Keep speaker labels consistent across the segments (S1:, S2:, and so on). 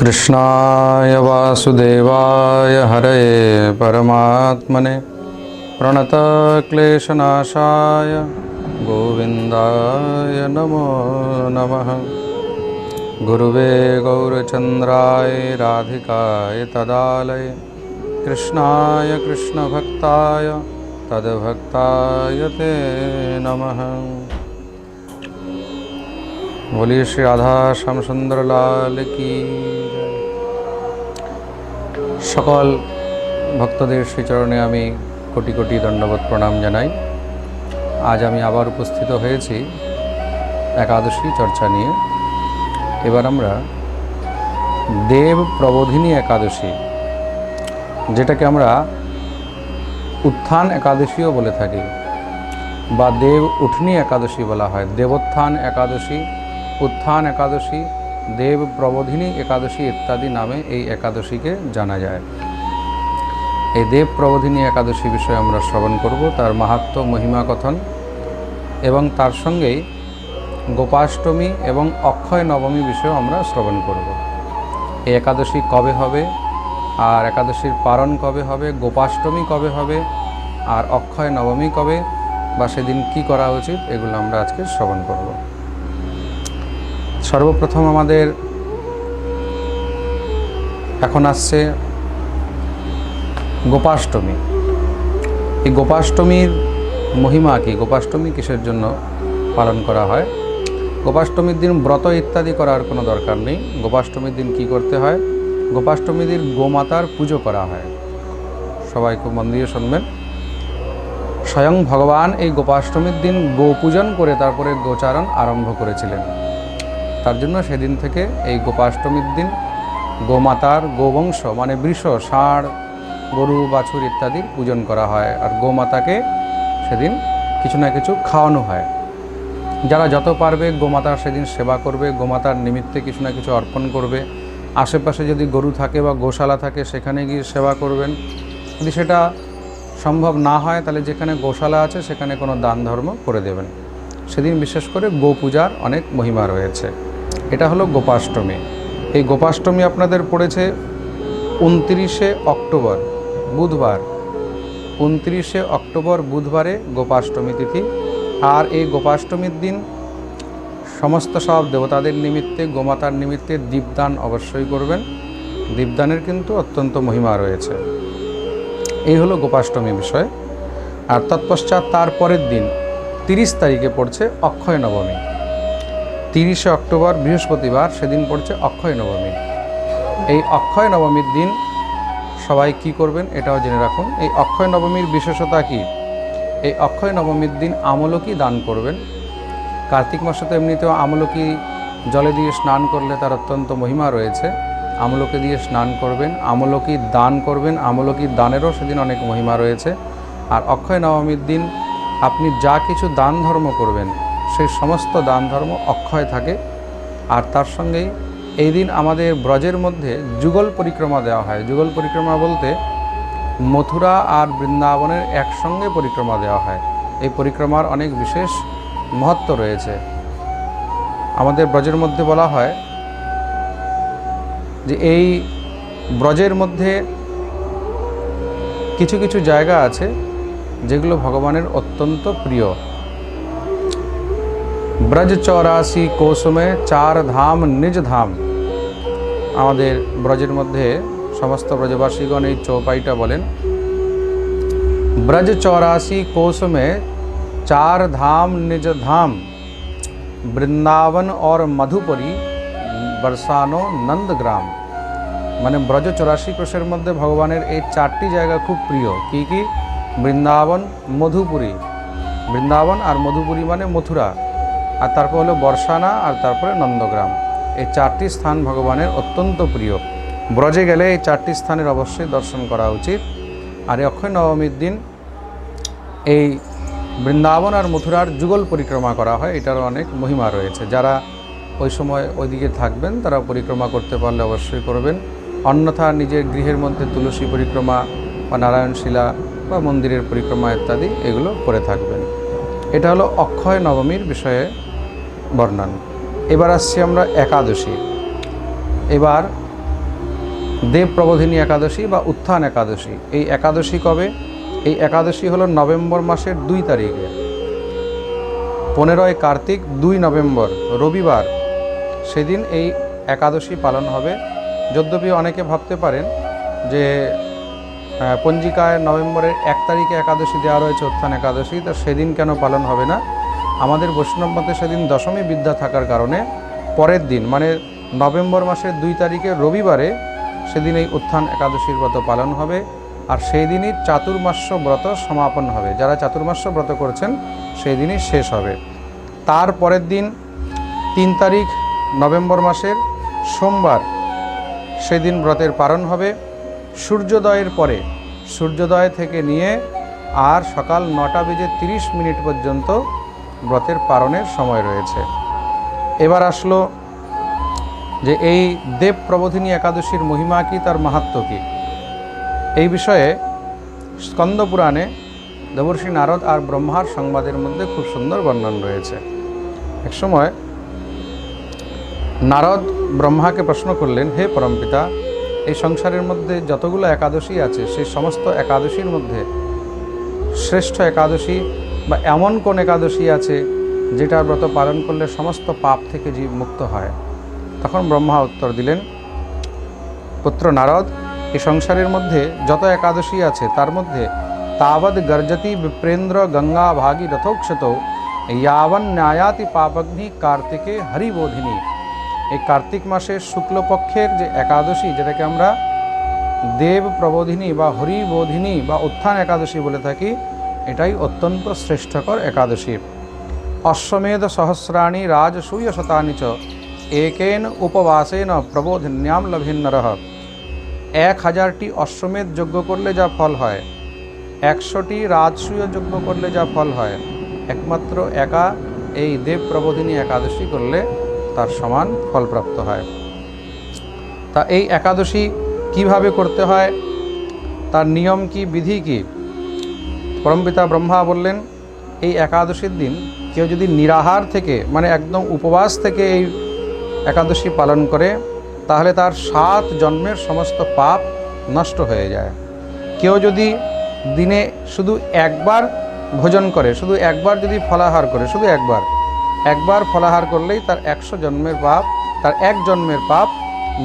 S1: कृष्णाय वासुदेवाय हरये परमात्मने प्रणतक्लेशनाशाय गोविन्दाय नमो नमः। गुरुवे गौरचन्द्राय राधिकाय तदालय। कृष्णाय कृष्णभक्ताय तद्भक्ताय ते नमः। बोलिए श्री राधा, श्याम सुंदर लाल की। সকল ভক্তদের শ্রীচরণে আমি কোটি কোটি দণ্ডবোধ প্রণাম জানাই। আজ আমি আবার উপস্থিত হয়েছি একাদশী চর্চা নিয়ে। এবার আমরা দেব প্রবোধিনী একাদশী, যেটাকে আমরা উত্থান একাদশীও বলে থাকি বা দেব উঠনি একাদশী বলা হয়। দেবোত্থান একাদশী, উত্থান একাদশী দেব প্রবোধিনী একাদশী ইত্যাদি নামে এই একাদশীকে জানা যায়। এই দেব প্রবোধিনী একাদশী বিষয়ে আমরা শ্রবণ করব, তার মাহাত্ম, মহিমা কথন এবং তার সঙ্গেই গোপাষ্টমী এবং অক্ষয় নবমী বিষয়েও আমরা শ্রবণ করব। এই একাদশী কবে হবে? আর একাদশীর পালন কবে হবে? গোপাষ্টমী কবে হবে? আর অক্ষয় নবমী কবে? বা সেদিন কি করা উচিত? এগুলো আমরা আজকে শ্রবণ করব। সর্বপ্রথম আমাদের এখন আসছে গোপাষ্টমী। এই গোপাষ্টমীর মহিমা কি? গোপাষ্টমী কিসের জন্য পালন করা হয়? গোপাষ্টমীর দিন ব্রত ইত্যাদি করার কোনো দরকার নেই। গোপাষ্টমীর দিন কি করতে হয়? গোপাষ্টমীর দিন গোমাতার পুজো করা হয়। সবাই খুব মন দিয়ে শুনবেন। স্বয়ং ভগবান এই গোপাষ্টমীর দিন গোপূজন করে তারপরে গোচারণ আরম্ভ করেছিলেন। তার জন্য সেদিন থেকে এই গোপাষ্টমীর দিন গোমাতার গোবংশ মানে বৃষ, ষাঁড়, গরু, বাছুর ইত্যাদি পূজন করা হয়। আর গোমাতাকে সেদিন কিছু না কিছু খাওয়ানো হয়। যারা যত পারবে গোমাতার সেদিন সেবা করবে, গোমাতার নিমিত্তে কিছু না কিছু অর্পণ করবে। আশেপাশে যদি গরু থাকে বা গোশালা থাকে, সেখানে গিয়ে সেবা করবেন। যদি সেটা সম্ভব না হয়, তাহলে যেখানে গোশালা আছে, সেখানে কোনো দান ধর্ম করে দেবেন। সেদিন বিশেষ করে গো পূজার অনেক মহিমা রয়েছে। এটা হলো গোপাষ্টমী। এই গোপাষ্টমী আপনাদের পড়েছে উনত্রিশে অক্টোবর, বুধবার। উনত্রিশে অক্টোবর, বুধবারে গোপাষ্টমী তিথি। আর এই গোপাষ্টমীর দিন সমস্ত সব দেবতাদের নিমিত্তে, গোমাতার নিমিত্তে দীপদান অবশ্যই করবেন। দীপদানের কিন্তু অত্যন্ত মহিমা রয়েছে। এই হলো গোপাষ্টমী বিষয়। আর তৎপশ্চাৎ তার পরের দিন, তিরিশ তারিখে পড়ছে অক্ষয় নবমী। তিরিশে অক্টোবর বৃহস্পতিবার, সেদিন পড়ছে অক্ষয় নবমী। এই অক্ষয় নবমীর দিন সবাই কি করবেন এটাও জেনে রাখুন। এই অক্ষয় নবমীর বিশেষতা কি? এই অক্ষয় নবমীর দিন আমলকি দান করবেন। কার্তিক মাসে তো এমনিতেও আমলকি জলে দিয়ে স্নান করলে তার অত্যন্ত মহিমা রয়েছে। আমলকি দিয়ে স্নান করবেন, আমলকি দান করবেন, আমলকি দানেরও সেদিন অনেক মহিমা রয়েছে। আর অক্ষয় নবমীর দিন আপনি যা কিছু দান ধর্ম করবেন সেই সমস্ত দান ধর্ম অক্ষয় থাকে। আর তার সঙ্গেই এই দিন আমাদের ব্রজের মধ্যে যুগল পরিক্রমা দেওয়া হয়। যুগল পরিক্রমা বলতে মথুরা আর বৃন্দাবনের একসঙ্গে পরিক্রমা দেওয়া হয়। এই পরিক্রমার অনেক বিশেষ মহত্ব রয়েছে। আমাদের ব্রজের মধ্যে বলা হয় যে এই ব্রজের মধ্যে কিছু কিছু জায়গা আছে যেগুলো ভগবানের অত্যন্ত প্রিয়। ব্রজ চৌরাশি কোসমে চার ধাম, নিজ ধাম। আমাদের ব্রজের মধ্যে সমস্ত ব্রজবাসীগণ এই চৌপাইটা বলেন। ব্রজ চৌরাশি কোসমে চার ধাম, নিজ ধাম। বৃন্দাবন और মধুপুরী বর্ষানো নন্দগ্রাম মানে ব্রজ চৌরাশি কোষের মধ্যে ভগবানের এই চারটি জায়গা খুব প্রিয়। কি কি? বৃন্দাবন, মধুপুরী। বৃন্দাবন আর মধুপুরী মানে মথুরা। আর তারপর হলো বর্ষানা আর তারপরে নন্দগ্রাম। এই চারটি স্থান ভগবানের অত্যন্ত প্রিয়। ব্রজে গেলে এই চারটি স্থানের অবশ্যই দর্শন করা উচিত। আর অক্ষয় নবমীর দিন এই বৃন্দাবন আর মথুরার যুগল পরিক্রমা করা হয় এটার অনেক মহিমা রয়েছে। যারা ওই সময় ওইদিকে থাকবেন তারা পরিক্রমা করতে পারলে অবশ্যই করবেন। অন্যথা নিজের গৃহের মধ্যে তুলসী পরিক্রমা বা নারায়ণশিলা বা মন্দিরের পরিক্রমা ইত্যাদি এগুলো করে থাকবেন। এটা হলো অক্ষয় নবমীর বিষয়ে বর্ণন। এবার আসছি আমরা একাদশী। এবার দেব প্রবোধিনী একাদশী বা উত্থান একাদশী। এই একাদশী কবে? এই একাদশী হলো নভেম্বর মাসের দুই তারিখে। পনেরোই কার্তিক, দুই নভেম্বর, রবিবার। সেদিন এই একাদশী পালন হবে। যদ্যপি অনেকে ভাবতে পারেন যে পঞ্জিকায় নভেম্বরের এক তারিখে একাদশী দেওয়া রয়েছে, উত্থান একাদশী, তো সেদিন কেন পালন হবে না? আমাদের বৈষ্ণব মতে সেদিন দশমী বিদ্যা থাকার কারণে পরের দিন মানে নভেম্বর মাসের দুই তারিখে রবিবারে সেদিন এই উত্থান একাদশীর ব্রত পালন হবে আর সেই দিনই চাতুর্মাস্য ব্রত সমাপন হবে। যারা চাতুর্মাস্য ব্রত করছেন, সেই দিনই শেষ হবে। তার পরের দিন, তিন তারিখ নভেম্বর মাসের সোমবার সেদিন ব্রতের পালন হবে। সূর্যোদয়ের পরে, সূর্যোদয় থেকে নিয়ে আর সকাল নটা বেজে তিরিশ মিনিট পর্যন্ত ব্রতের পারণের সময় রয়েছে। এবার আসলো যে এই দেব প্রবোধিনী একাদশীর মহিমা কি, তার মাহাত্ম কী? এই বিষয়ে স্কন্দ পুরাণে দেবর্ষী নারদ আর ব্রহ্মার সংবাদের মধ্যে খুব সুন্দর বর্ণন রয়েছে। একসময় নারদ ব্রহ্মাকে প্রশ্ন করলেন, হে পরমপিতা, এই সংসারের মধ্যে যতগুলো একাদশী আছে, সেই সমস্ত একাদশীর মধ্যে শ্রেষ্ঠ একাদশী বা এমন কোন একাদশী আছে যেটার ব্রত পালন করলে সমস্ত পাপ থেকে জীব মুক্ত হয়? তখন ব্রহ্মা উত্তর দিলেন, পুত্র নারদ এই সংসারের মধ্যে যত একাদশী আছে তার মধ্যে তাবৎ গর্জতি বিপ্রেন্দ্র গঙ্গা ভাগী রথোক্ষত, ইয়াবন ন্যায়াতি পাপগ্নি কার্তিকে হরিবোধিনী। এই কার্তিক মাসের শুক্লপক্ষের যে একাদশী, যেটাকে আমরা দেব প্রবোধিনী বা হরিবোধিনী বা উত্থান একাদশী বলে থাকি এটাই অত্যন্ত শ্রেষ্ঠকর একাদশী। অশ্বমেধ সহস্রাণী রাজসূয় শতানি চ একেন উপবাসেন প্রবোধিন্যাম লভিন্নরহ। এক হাজারটি অশ্বমেধ যজ্ঞ করলে যা ফল হয়, একশোটি রাজসূয় যজ্ঞ করলে যা ফল হয়, একমাত্র একা এই দেব প্রবোধিনী একাদশী করলে তার সমান ফলপ্রাপ্ত হয়। তা এই একাদশী কীভাবে করতে হয়, তার নিয়ম কি, বিধি কি? পরমপিতা ব্রহ্মা বললেন, এই একাদশীর দিন কেউ যদি নিরাহার থেকে মানে একদম উপবাস থেকে এই একাদশী পালন করে, তাহলে তার সাত জন্মের সমস্ত পাপ নষ্ট হয়ে যায়। কেউ যদি দিনে শুধু একবার ভোজন করে, শুধু একবার যদি ফলাহার করে, শুধু একবার একবার ফলাহার করলেই তার একশো জন্মের পাপ, তার এক জন্মের পাপ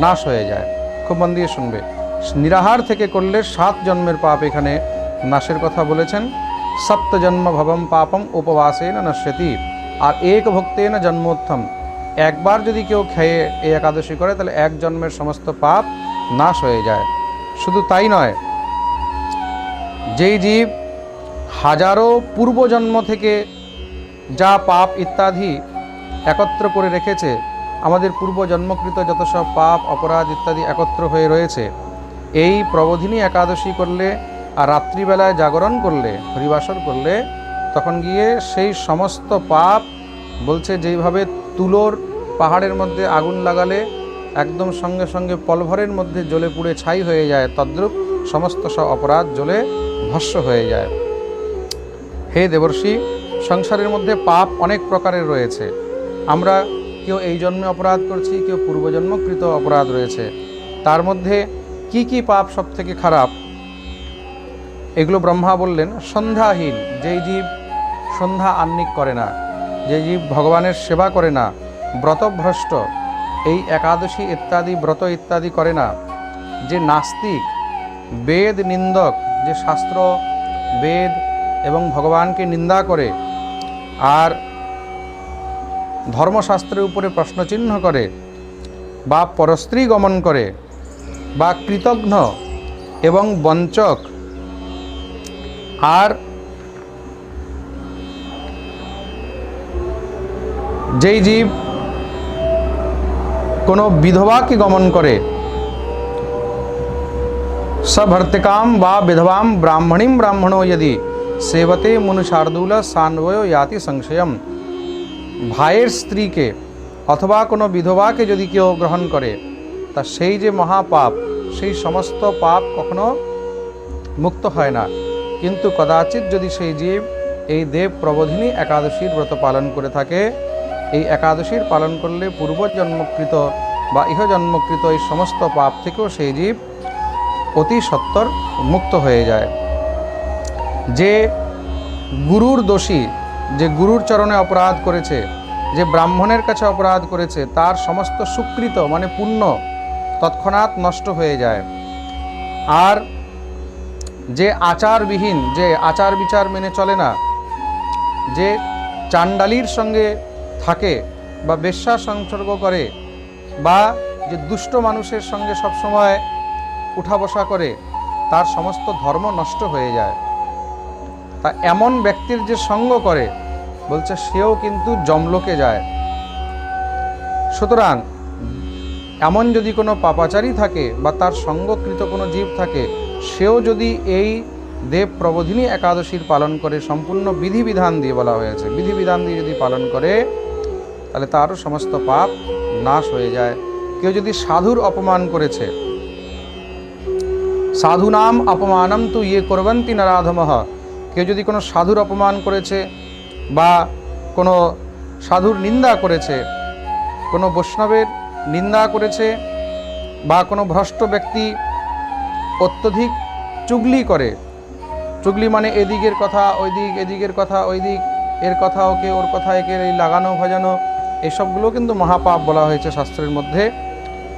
S1: নাশ হয়ে যায়। খুব মন দিয়ে শুনবে। নিরাহার থেকে করলে সাত জন্মের পাপ এখানে নাশের কথা বলেছেন সপ্ত জন্ম ভবম পাপম উপবাসে না নশ্যতি, আর এক ভক্তে না জন্মোত্থম। একবার যদি কেউ খেয়ে এই একাদশী করে, তাহলে এক জন্মের সমস্ত পাপ নাশ হয়ে যায়। শুধু তাই নয়, যেই জীব হাজারো পূর্বজন্ম থেকে যা পাপ ইত্যাদি একত্র করে রেখেছে, আমাদের পূর্বজন্মকৃত যত সব পাপ, অপরাধ ইত্যাদি একত্র হয়ে রয়েছে, এই প্রবোধিনী একাদশী করলে আর রাত্রিবেলায় জাগরণ করলে, হরিবাসর করলে, তখন গিয়ে সেই সমস্ত পাপ বলছে যেইভাবে তুলোর পাহাড়ের মধ্যে আগুন লাগালে একদম সঙ্গে সঙ্গে পলভরের মধ্যে জ্বলে পুড়ে ছাই হয়ে যায়, তদ্রূপ সমস্ত সব অপরাধ জ্বলে ভস্য হয়ে যায়। হে দেবর্ষি, সংসারের মধ্যে পাপ অনেক প্রকারের রয়েছে। আমরা কেউ এই জন্মে অপরাধ করছি, কেউ পূর্বজন্মকৃত অপরাধ রয়েছে। তার মধ্যে কি কি পাপ সব থেকে খারাপ? এগুলো ব্রহ্মা বললেন, সন্ধ্যাহীন, যেই জীব সন্ধ্যা আহ্নিক করে না যে জীব ভগবানের সেবা করে না, ব্রতভ্রষ্ট, এই একাদশী ইত্যাদি, ব্রত ইত্যাদি করে না, যে নাস্তিক, বেদ নিন্দক, যে শাস্ত্র, বেদ এবং ভগবানকে নিন্দা করে, আর ধর্মশাস্ত্রের উপরে প্রশ্নচিহ্ন করে, বা পরস্ত্রী গমন করে, বা কৃতঘ্ন এবং বঞ্চক আর যেই জীব কোনো বিধবাকে গমন করে সভর্তিকাম বা বিধবাম ব্রাহ্মণীম ব্রাহ্মণো यदि সেবতে মুনুষার্দুল সান্বয় ইয়াতি সংশয়ম। ভাইয়ের স্ত্রীকে অথবা কোনো বিধবাকে যদি কেউ গ্রহণ করে, তা সেই যে মহাপাপ, সেই সমস্ত পাপ কখনো মুক্ত হয় না। কিন্তু কদাচিৎ যদি সেই জীব এই দেব প্রবোধিনী একাদশীর ব্রত পালন করে থাকে, এই একাদশীর পালন করলে পূর্বজন্মকৃত বা ইহজন্মকৃত এই সমস্ত পাপ থেকেও সেই জীব অতি সত্বর মুক্ত হয়ে যায়। যে গুরুর দোষী, যে গুরুর চরণে অপরাধ করেছে, যে ব্রাহ্মণের কাছে অপরাধ করেছে, তার সমস্ত সুকৃত মানে পুণ্য তৎক্ষণাৎ নষ্ট হয়ে যায়। আর যে আচারবিহীন, যে আচার বিচার মেনে চলে না, যে চাণ্ডালির সঙ্গে থাকে বা বেশ্যা সংসর্গ করে বা যে দুষ্ট মানুষের সঙ্গে সবসময় উঠা বসা করে, তার সমস্ত ধর্ম নষ্ট হয়ে যায়। তা এমন ব্যক্তির যে সঙ্গ করে, বলছে সেও কিন্তু জমলোকে যায়। সুতরাং এমন যদি কোনো পাপাচারী থাকে বা তার সঙ্গকৃত কোনো জীব থাকে সেও যদি এই দেব প্রবোধিনী একাদশীর পালন করে সম্পূর্ণ বিধিবিধান দিয়ে বলা হয়েছে, বিধিবিধান দিয়ে যদি পালন করে, তাহলে তারও সমস্ত পাপ নাশ হয়ে যায়। কেউ যদি সাধুর অপমান করেছে সাধুনাম অপমানম তু ইয়ে করবন্তি নারাধমহ কেউ যদি কোনো সাধুর অপমান করেছে বা কোনো সাধুর নিন্দা করেছে, কোনো বৈষ্ণবের নিন্দা করেছে বা কোনো ভ্রষ্ট ব্যক্তি অত্যধিক চুগলি করে। চুগলি মানে এদিকের কথা ওই দিক এদিকের কথা ওই দিক এর কথা ওকে, ওর কথা একে, এই লাগানো, ভাজানো, এসবগুলো কিন্তু মহাপাপ বলা হয়েছে শাস্ত্রের মধ্যে।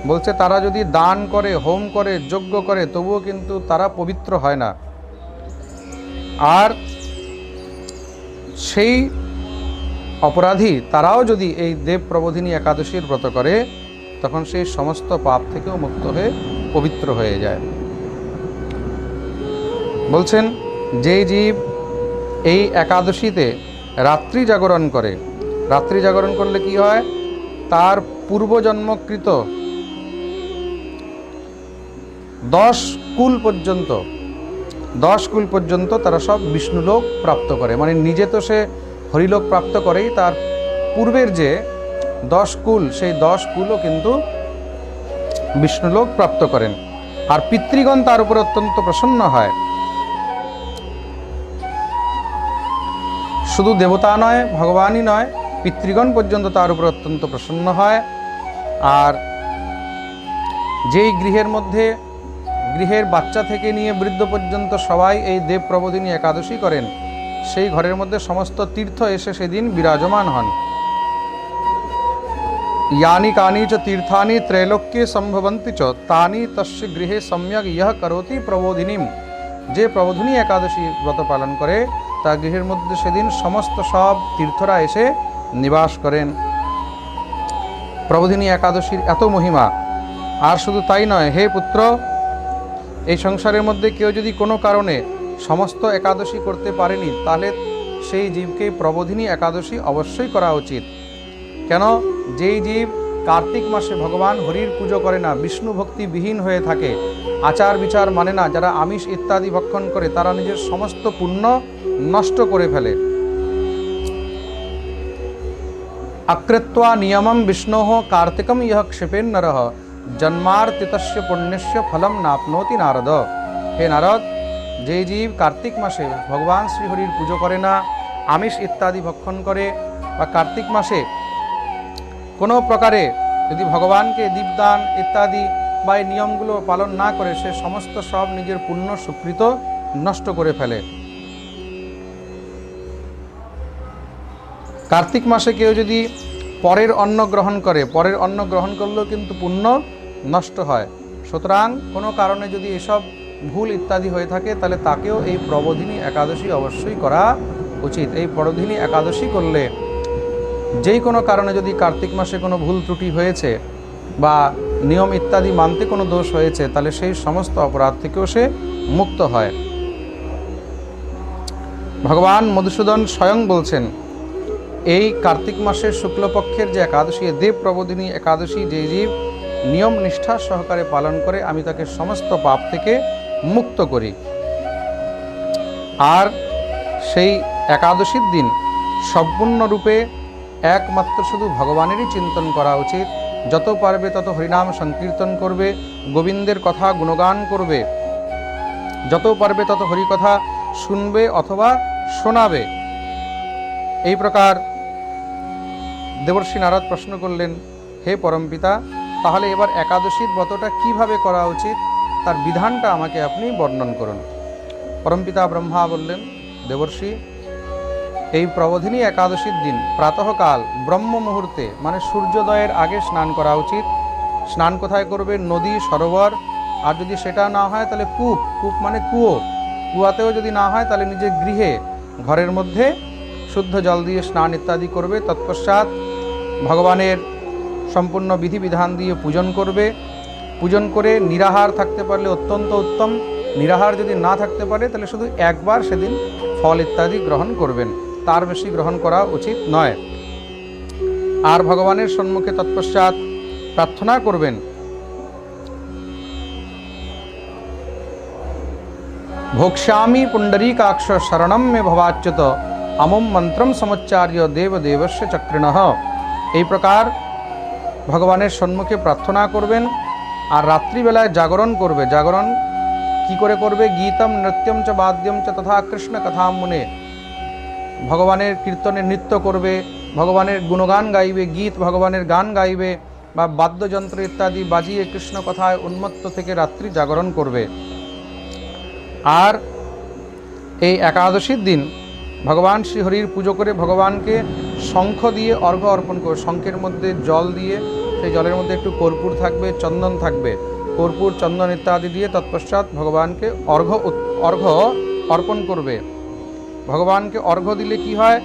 S1: বলছে, তারা যদি দান করে, হোম করে, যজ্ঞ করে, তবুও কিন্তু তারা পবিত্র হয় না। আর সেই অপরাধী তারাও যদি এই দেব প্রবোধিনী একাদশীর ব্রত করে, তখন সেই সমস্ত পাপ থেকেও মুক্ত হয়ে পবিত্র হয়ে যায়। বলছেন যে জীব এই একাদশীতে রাত্রি জাগরণ করে, রাত্রি জাগরণ করলে কি হয়? তার পূর্বজন্মকৃত দশ কুল পর্যন্ত, দশ কুল পর্যন্ত তারা সব বিষ্ণুলোক প্রাপ্ত করে। মানে নিজে তো সে হরিলোক প্রাপ্ত করেই, তার পূর্বের যে দশ কুল, সেই দশ কুলও কিন্তু বিষ্ণুলোক প্রাপ্ত করেন। আর পিতৃগণ তার উপর অত্যন্ত প্রসন্ন হয়। শুধু দেবতা নয়, ভগবানই নয়, পিতৃগণ পর্যন্ত তার উপর অত্যন্ত প্রসন্ন হয়। আর যেই গৃহের মধ্যে, গৃহের বাচ্চা থেকে নিয়ে বৃদ্ধ পর্যন্ত সবাই এই দেব প্রবোধিনী একাদশী করেন, সেই ঘরের মধ্যে সমস্ত তীর্থ এসে সেদিন বিরাজমান হন। ইয়ানি কানি চ তীর্থানি ত্রৈলোক্যে সম্ভবন্তি চ, তানি তস্য গৃহে সম্যক ইহ করতি প্রবোধিনীম। যে প্রবোধিনী একাদশী ব্রত পালন করে তার গৃহের মধ্যে সেদিন সমস্ত সব তীর্থরা এসে নিবাস করেন। প্রবোধিনী একাদশীর এত মহিমা, আর শুধু তাই নয়, হে পুত্র, এই সংসারের মধ্যে কেউ যদি কোনো কারণে সমস্ত একাদশী করতে পারেনি, তাহলে সেই জীবকে প্রবোধিনী একাদশী অবশ্যই করা উচিত। কেন? যেই জীব কার্তিক মাসে ভগবান হরির পুজো করে না, বিষ্ণু ভক্তি বিহীন হয়ে থাকে। আচার বিচার মানে না, যারা আমিষ ইত্যাদি ভক্ষণ করে, তারা নিজের সমস্ত পুণ্য নষ্ট করে ফেলে। আকৃত্বা নিয়মম বিষ্ণো কার্তিকম ইহ ক্ষেপেন নর। জন্মার্তিতস্য পুণ্যস্য ফলম নাপনোতি নারদ। হে নারদ, যে জীব কার্তিক মাসে ভগবান শ্রীহরির পুজো করে না, আমিষ ইত্যাদি ভক্ষণ করে, বা কার্তিক মাসে কোনো প্রকারে যদি ভগবানকে দীপদান ইত্যাদি বা এই নিয়মগুলো পালন না করে সে সমস্ত সব নিজের পুণ্য সুকৃত নষ্ট করে ফেলে। কার্তিক মাসে কেউ যদি পরের অন্ন গ্রহণ করে, পরের অন্ন গ্রহণ করলেও কিন্তু পুণ্য নষ্ট হয়। সুতরাং কোনো কারণে যদি এসব ভুল ইত্যাদি হয়ে থাকে, তাহলে তাকেও এই প্রবোধিনী একাদশী অবশ্যই করা উচিত। এই প্রবোধিনী একাদশী করলে যেই কোনো কারণে যদি কার্তিক মাসে কোনো ভুল ত্রুটি হয়েছে বা নিয়ম ইত্যাদি মানতে কোনো দোষ হয়েছে, তাহলে সেই সমস্ত অপরাধ থেকেও সে মুক্ত হয়। ভগবান মধুসূদন স্বয়ং বলছেন, এই কার্তিক মাসের শুক্লপক্ষের যে একাদশী দেব প্রবোধিনী একাদশী, যে জীব নিয়ম নিষ্ঠা সহকারে পালন করে, আমি তাকে সমস্ত পাপ থেকে মুক্ত করি। আর সেই একাদশীর দিন সম্পূর্ণরূপে একমাত্র শুধু ভগবানেরই চিন্তন করা উচিত। যত পারবে তত হরিনাম সংকীর্তন করবে, গোবিন্দের কথা গুণগান করবে। যত পারবে তত হরিকথা শুনবে অথবা শোনাবে। এই প্রকার দেবর্ষী নারদ প্রশ্ন করলেন, হে পরমপিতা, তাহলে এবার একাদশীর ব্রতটা কীভাবে করা উচিত? তার বিধানটা আমাকে আপনি বর্ণন করুন। পরমপিতা ব্রহ্মা বললেন, দেবর্ষি এই প্রবোধিনী একাদশীর দিন, প্রাতঃকাল, ব্রহ্ম মুহূর্তে মানে সূর্যোদয়ের আগে স্নান করা উচিত। স্নান কোথায় করবে? নদী, সরোবর। আর যদি সেটা না হয়, তাহলে কূপ। কূপ মানে কুয়ো। কুয়াতেও যদি না হয়, তাহলে নিজের গৃহে, ঘরের মধ্যে শুদ্ধ জল দিয়ে স্নান ইত্যাদি করবে। তৎপশ্চাৎ ভগবানের সম্পূর্ণ বিধিবিধান দিয়ে পূজন করবে। পূজন করে নিরাহার থাকতে পারলে অত্যন্ত উত্তম। নিরাহার যদি না থাকতে পারে, তাহলে শুধু একবার সেদিন ফল ইত্যাদি গ্রহণ করবেন। তার বেশি গ্রহণ করা উচিত নয়। আর ভগবানের সম্মুখে তৎপশ্চাৎ প্রার্থনা করবেন। ভোক্ষ্যামি পুণ্ডরীকাক্ষ শরণম মে ভবাচ্যুত, আমম মন্ত্রম সমুচ্চার্য দেবদেবস্য চক্রিণ। এই প্রকার ভগবানের সম্মুখে প্রার্থনা করবেন আর রাত্রিবেলায় জাগরণ করবে। জাগরণ কি করে করবে? গীতম, নৃত্যম চ, বাদ্যম চ, তথা কৃষ্ণ কথা মুনে। ভগবানের কীর্তনে নৃত্য করবে, ভগবানের গুণগান গাইবে, গীত ভগবানের গান গাইবে, বা বাদ্যযন্ত্র ইত্যাদি বাজিয়ে কৃষ্ণ কথায় উন্মত্ত থেকে রাত্রি জাগরণ করবে। আর এই একাদশীর দিন ভগবান শ্রীহরির পুজো করে ভগবানকে শঙ্খ দিয়ে অর্ঘ্য অর্পণ করবে। শঙ্খের মধ্যে জল দিয়ে, সেই জলের মধ্যে একটু কর্পূর থাকবে, চন্দন থাকবে। কর্পূর, চন্দন ইত্যাদি দিয়ে তৎপশ্চাৎ ভগবানকে অর্ঘ্য উৎ- অর্ঘ্য অর্পণ করবে। ভগবানকে অর্ঘ্য দিলে কি হয়?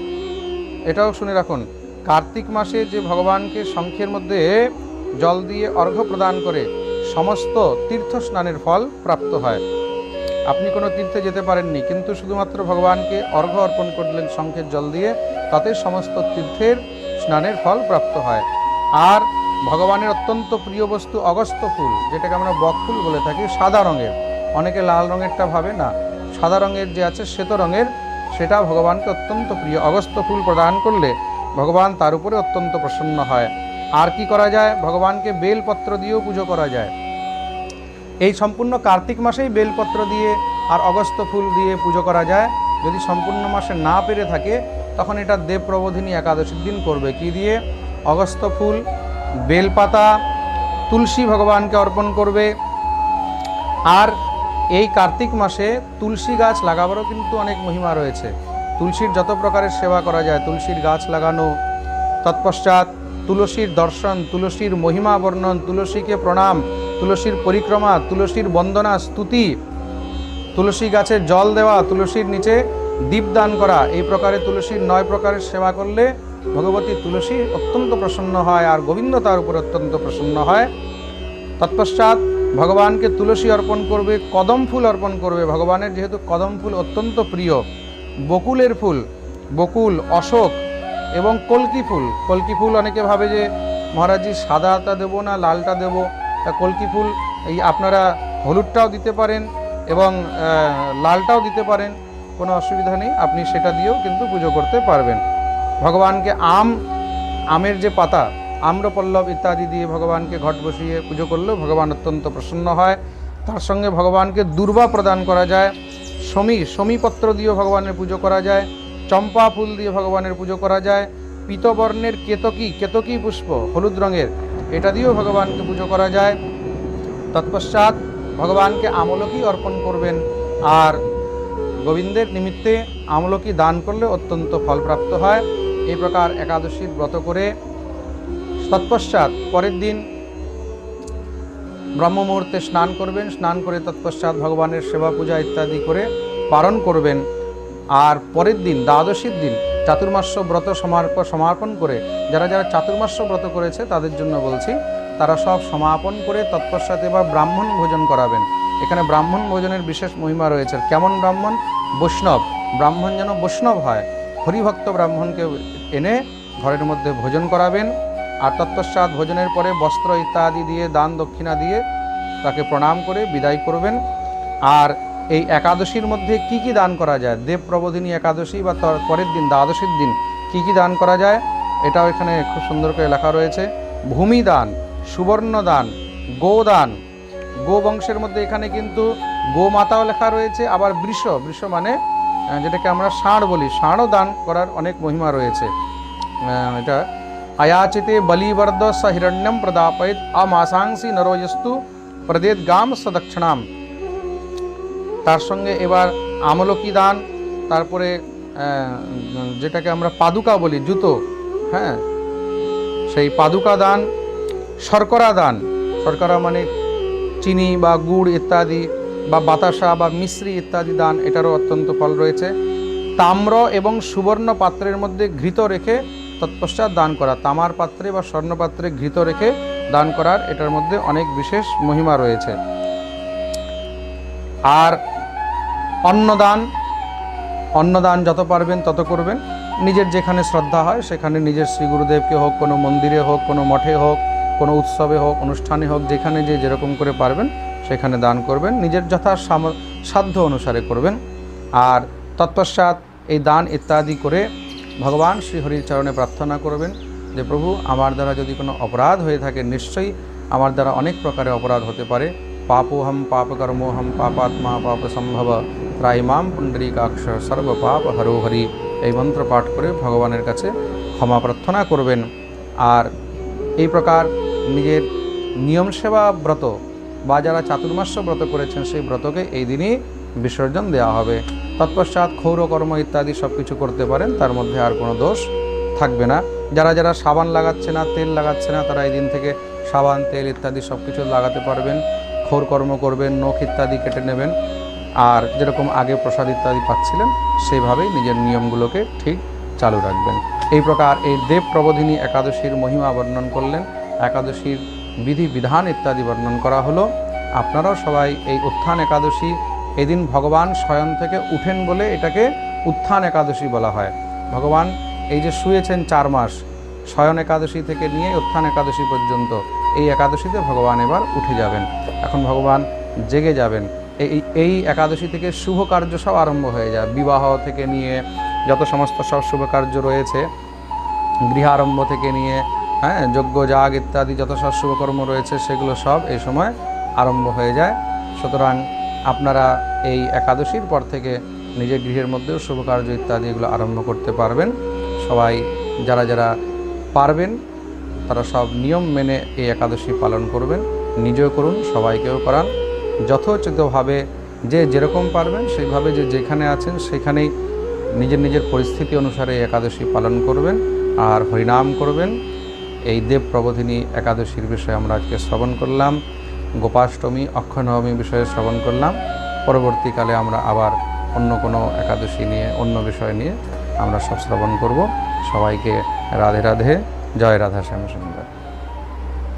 S1: এটাও শুনে রাখুন। কার্তিক মাসে যে ভগবানকে শঙ্খের মধ্যে জল দিয়ে অর্ঘ্য প্রদান করে, সমস্ত তীর্থ স্নানের ফল প্রাপ্ত হয়। আপনি কোনো তীর্থে যেতে পারেননি, কিন্তু শুধুমাত্র ভগবানকে অর্ঘ্য অর্পণ করলেন শঙ্খের জল দিয়ে, তাতে সমস্ত তীর্থের স্নানের ফল প্রাপ্ত হয়। আর ভগবানের অত্যন্ত প্রিয় বস্তু অগস্ত ফুল, যেটাকে আমরা বক ফুল বলে থাকি, সাদা রঙের। অনেকে লাল রঙেরটা ভাবে না। সাদা রঙের যে আছে, শ্বেত রঙের সেটা ভগবানকে অত্যন্ত প্রিয় অগস্ত ফুল প্রদান করলে ভগবান তার উপরে অত্যন্ত প্রসন্ন হয়। আর কি করা যায়? ভগবানকে বেলপত্র দিয়েও পুজো করা যায়। এই সম্পূর্ণ কার্তিক মাসেই বেলপত্র দিয়ে আর অগস্ত ফুল দিয়ে পুজো করা যায়। যদি সম্পূর্ণ মাসে না পেরে থাকে, তখন এটা দেব প্রবোধিনী একাদশীর দিন করবে। কি দিয়ে? অগস্ত ফুল, বেলপাতা, তুলসী ভগবানকে অর্পণ করবে। আর এই কার্তিক মাসে তুলসী গাছ লাগাবারও কিন্তু অনেক মহিমা রয়েছে। তুলসীর যত প্রকারের সেবা করা যায়, তুলসীর গাছ লাগানো, তৎপশ্চাৎ তুলসীর দর্শন, তুলসীর মহিমা বর্ণন, তুলসীকে প্রণাম, তুলসীর পরিক্রমা, তুলসীর বন্দনা, স্তুতি, তুলসী গাছে জল দেওয়া, তুলসীর নিচে দীপদান করা, এই প্রকারে তুলসীর নয় প্রকারের সেবা করলে ভগবতী তুলসী অত্যন্ত প্রসন্ন হয় আর গোবিন্দ তার উপর অত্যন্ত প্রসন্ন হয়। তৎপশ্চাৎ ভগবানকে তুলসী অর্পণ করবে, কদম ফুল অর্পণ করবে। ভগবানের যেহেতু কদম ফুল অত্যন্ত প্রিয়, বকুলের ফুল, বকুল, অশোক এবং কলকি ফুল। কলকি ফুল অনেকে ভাবে যে, মহারাজজি, সাদাটা দেবো না, লালটা দেবো? তা কলকি ফুল, এই আপনারা হলুদটাও দিতে পারেন এবং লালটাও দিতে পারেন। কোনো অসুবিধা নেই, আপনি সেটা দিয়েও কিন্তু পুজো করতে পারবেন। ভগবানকে আম, আমের যে পাতা আম্রপল্লব ইত্যাদি দিয়ে ভগবানকে ঘট বসিয়ে পুজো করলেও ভগবান অত্যন্ত প্রসন্ন হয়। তার সঙ্গে ভগবানকে দুর্বা প্রদান করা যায়। সমী সমীপত্র দিয়েও ভগবানের পুজো করা যায়। চম্পা ফুল দিয়ে ভগবানের পুজো করা যায়। পিতবর্ণের কেতকী কেতকী পুষ্প, হলুদ রঙের, এটা দিয়েও ভগবানকে পুজো করা যায়। তৎপশ্চাৎ ভগবানকে আমলকি অর্পণ করবেন আর গোবিন্দের নিমিত্তে আমলকি দান করলে অত্যন্ত ফলপ্রাপ্ত হয়। এই প্রকার একাদশীর ব্রত করে তৎপশ্চাৎ পরের দিন ব্রহ্ম মুহূর্তে স্নান করবেন, স্নান করে তৎপশ্চাৎ ভগবানের সেবা পূজা ইত্যাদি করে পালন করবেন। আর পরের দিন, দ্বাদশীর দিন, চাতুর্মাস্য ব্রত সমার্প সমাপন করে, যারা যারা চাতুর্মাস্য ব্রত করেছে তাদের জন্য বলছি, তারা সব সমাপন করে তৎপশ্চাৎ এবার ব্রাহ্মণ ভোজন করাবেন। এখানে ব্রাহ্মণ ভোজনের বিশেষ মহিমা রয়েছে। কেমন ব্রাহ্মণ? বৈষ্ণব। ব্রাহ্মণ যেন বৈষ্ণব হয়, হরিভক্ত ব্রাহ্মণকে এনে ঘরের মধ্যে ভোজন করাবেন। আর তৎপশ্চাৎ ভোজনের পরে বস্ত্র ইত্যাদি দিয়ে, দান দক্ষিণা দিয়ে তাকে প্রণাম করে বিদায় করবেন। আর এই একাদশীর মধ্যে কি কি দান করা যায়? দেব প্রবোধিনী একাদশী বা পরের দিন, দ্বাদশীর দিন কি কি দান করা যায়? এটাও এখানে খুব সুন্দর করে লেখা রয়েছে। ভূমি দান, সুবর্ণ দান গোদান গো বংশের মধ্যে এখানে কিন্তু গোমাতাও লেখা রয়েছে, আবার বৃষ। বৃষ মানে যেটাকে আমরা ষাঁড় বলি। ষাঁড়ও দান করার অনেক মহিমা রয়েছে। এটা अयाचिते बलिवर्द स हिरण्यम प्रदापयत अमासांसि नरोयस्तु प्रदेत গাম সদক্ষিণাম তার সঙ্গে এবার আমলকি দান তারপরে আহ, যেটাকে আমরা পাদুকা বলি জুতো হ্যাঁ সেই পাদুকা দান শর্করা দান শর্করা মানে চিনি বা গুড় ইত্যাদি বা বাতাসা বা মিশ্রি ইত্যাদি দান এটারও অত্যন্ত ফল রয়েছে তাম্র এবং সুবর্ণ পাত্রের মধ্যে ঘৃত রেখে তৎপশ্চাৎ দান করা, তামার পাত্রে বা স্বর্ণপাত্রে ঘৃত রেখে দান করার এটার মধ্যে অনেক বিশেষ মহিমা রয়েছে। আর অন্নদান অন্নদান যত পারবেন তত করবেন। নিজের যেখানে শ্রদ্ধা হয় সেখানে নিজের শ্রী গুরুদেবকে হোক, কোনো মন্দিরে হোক, কোনো মঠে হোক, কোনো উৎসবে হোক, অনুষ্ঠানে হোক, যেখানে যে যেরকম করে পারবেন সেখানে দান করবেন। নিজের যথা সাধ্য অনুসারে করবেন। আর তৎপশ্চাৎ এই দান ইত্যাদি করে ভগবান শ্রীহরির চরণে প্রার্থনা করবেন যে, প্রভু, আমার দ্বারা যদি কোনো অপরাধ হয়ে থাকে, নিশ্চয়ই আমার দ্বারা অনেক প্রকারের অপরাধ হতে পারে। পাপোহম পাপকর্মোহম পাপাত্মা পাপ সম্ভব ত্রাইমাম পুণ্ডরীকাক্ষ সর্ব পাপ হরো হরি এই মন্ত্র পাঠ করে ভগবানের কাছে ক্ষমা প্রার্থনা করবেন। আর এই প্রকার নিজের নিয়ম সেবা ব্রত বা যারা চাতুর্মাস্য ব্রত করেছেন, সেই ব্রতকে এই দিনই বিসর্জন দেওয়া হবে। তৎপশ্চাৎ ক্ষৌরকর্ম ইত্যাদি সব কিছু করতে পারেন, তার মধ্যে আর কোনো দোষ থাকবে না। যারা যারা সাবান লাগাচ্ছে না, তেল লাগাচ্ছে না, তারা এই দিন থেকে সাবান, তেল ইত্যাদি সব কিছু লাগাতে পারবেন। ক্ষৌরকর্ম করবেন, নখ ইত্যাদি কেটে নেবেন। আর যেরকম আগে প্রসাদ ইত্যাদি পাচ্ছিলেন সেইভাবেই নিজের নিয়মগুলোকে ঠিক চালু রাখবেন। এই প্রকার এই দেব প্রবোধিনী একাদশীর মহিমা বর্ণন করলেন। একাদশীর বিধি, বিধান ইত্যাদি বর্ণন করা হলো। আপনারাও সবাই এই উত্থান একাদশী এদিন ভগবান স্বয়ং থেকে উঠেন বলে এটাকে উত্থান একাদশী বলা হয়। ভগবান এই যে শুয়েছেন চার মাস শয়ন একাদশী থেকে নিয়ে উত্থান একাদশী পর্যন্ত এই একাদশীতে ভগবান এবার উঠে যাবেন। এখন ভগবান জেগে যাবেন। এই এই একাদশী থেকে শুভ কার্য সব আরম্ভ হয়ে যায়। বিবাহ থেকে নিয়ে যত সমস্ত সব শুভ কার্য রয়েছে, গৃহারম্ভ থেকে নিয়ে হ্যাঁ যজ্ঞ, যাগ ইত্যাদি যত সব শুভকর্ম রয়েছে, সেগুলো সব এই সময় আরম্ভ হয়ে যায়। সুতরাং আপনারা এই একাদশীর পর থেকে নিজের গৃহের মধ্যেও শুভ কার্য ইত্যাদি এগুলো আরম্ভ করতে পারবেন। সবাই যারা যারা পারবেন, তারা সব নিয়ম মেনে এই একাদশী পালন করবেন। নিজেও করুন, সবাইকেও করান। যথোচিতভাবে যে যেরকম পারবেন সেইভাবে যে যেখানে আছেন, সেখানেই নিজের নিজের পরিস্থিতি অনুসারে একাদশী পালন করবেন আর হরিনাম করবেন। এই দেব প্রবোধিনী একাদশীর বিষয়ে আমরা আজকে শ্রবণ করলাম। গোপাষ্টমী, অক্ষয়নবমী বিষয়ে শ্রবণ করলাম। পরবর্তীকালে আমরা আবার অন্য কোনো একাদশী নিয়ে, অন্য বিষয় নিয়ে আমরা সব শ্রবণ করব। সবাইকে রাধে রাধে, জয় রাধা শ্যাম সুন্দর